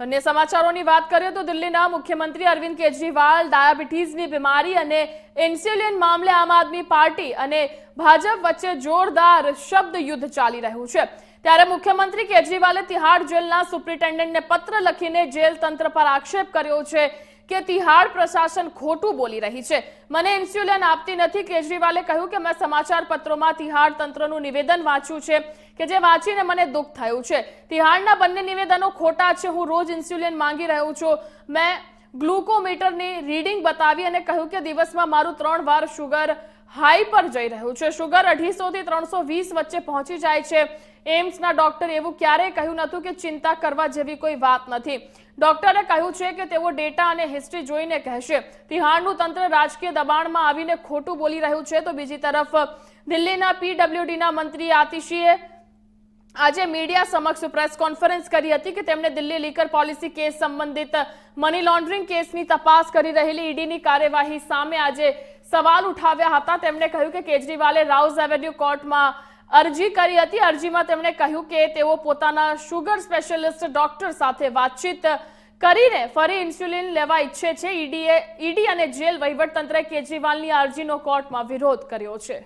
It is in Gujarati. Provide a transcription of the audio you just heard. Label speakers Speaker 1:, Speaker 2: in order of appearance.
Speaker 1: અન્ય સમાચારોની વાત કરીએ તો દિલ્હીના મુખ્યમંત્રી અરવિંદ કેજરીવાલ ડાયાબિટીસની બીમારી અને ઇન્સ્યુલિન મામલે આમ આદમી પાર્ટી અને ભાજપ વચ્ચે જોરદાર શબ્દ યુદ્ધ ચાલી રહ્યું છે. ત્યારે મુખ્યમંત્રી કેજરીવાલે તિહાડ જેલના સુપ્રિન્ટેન્ડન્ટને પત્ર લખીને જેલ તંત્ર પર આક્ષેપ કર્યો છે. કે તિહાડ પ્રશાસન ખોટું બોલી રહી છે. મને ઇન્સ્યુલિન આપતી નથી. કેજરીવાલે કહ્યું કે મેં સમાચાર પત્રોમાં તિહાડ તંત્રનું નિવેદન વાંચ્યું છે કે જે વાંચીને મને દુઃખ થયું છે. તિહાડના બંને નિવેદનો ખોટા છે. હું રોજ ઇન્સ્યુલિન માંગી રહ્યો છું. મેં ગ્લુકોમીટરની રીડિંગ બતાવી અને કહ્યું કે દિવસમાં મારું ત્રણ વાર શુગર હાઈ પર જઈ રહ્યું છે. શુગર અઢીસો થી ત્રણસો વીસ વચ્ચે પહોંચી જાય છે. એમ્સના ડોક્ટર એવું ક્યારેય કહ્યું નહોતું કે ચિંતા કરવા જેવી કોઈ વાત નથી. ડોક્ટરે કહ્યું છે કે તેઓ ડેટા અને હિસ્ટ્રી જોઈને કહેશે. તિહાડનું તંત્ર રાજકીય દબાણમાં આવીને ખોટું બોલી રહ્યું છે. તો બીજી તરફ દિલ્હીના પીડબ્લ્યુડીના મંત્રી આતિશીએ આજે મીડિયા સમક્ષ પ્રેસ કોન્ફરન્સ કરી હતી કે તેમણે દિલ્હી લીકર પોલિસી કેસ સંબંધિત મની લોન્ડરિંગ કેસની તપાસ કરી રહેલી ઈડીની કાર્યવાહી સામે આજે સવાલ ઉઠાવ્યા હતા. તેમણે કહ્યું કે કેજરીવાલે રાઉઝ એવેન્યુ કોર્ટમાં અરજી કરી હતી. અરજીમાં તેમણે કહ્યું કે તેઓ પોતાના શુગર સ્પેશિયલિસ્ટ ડોક્ટર સાથે વાતચીત કરીને ફરી ઇન્સ્યુલિન લેવા ઈચ્છે છે. ઈડીએ ઈડી અને જેલ વહીવટતંત્રે કેજરીવાલની અરજીનો કોર્ટમાં વિરોધ કર્યો છે.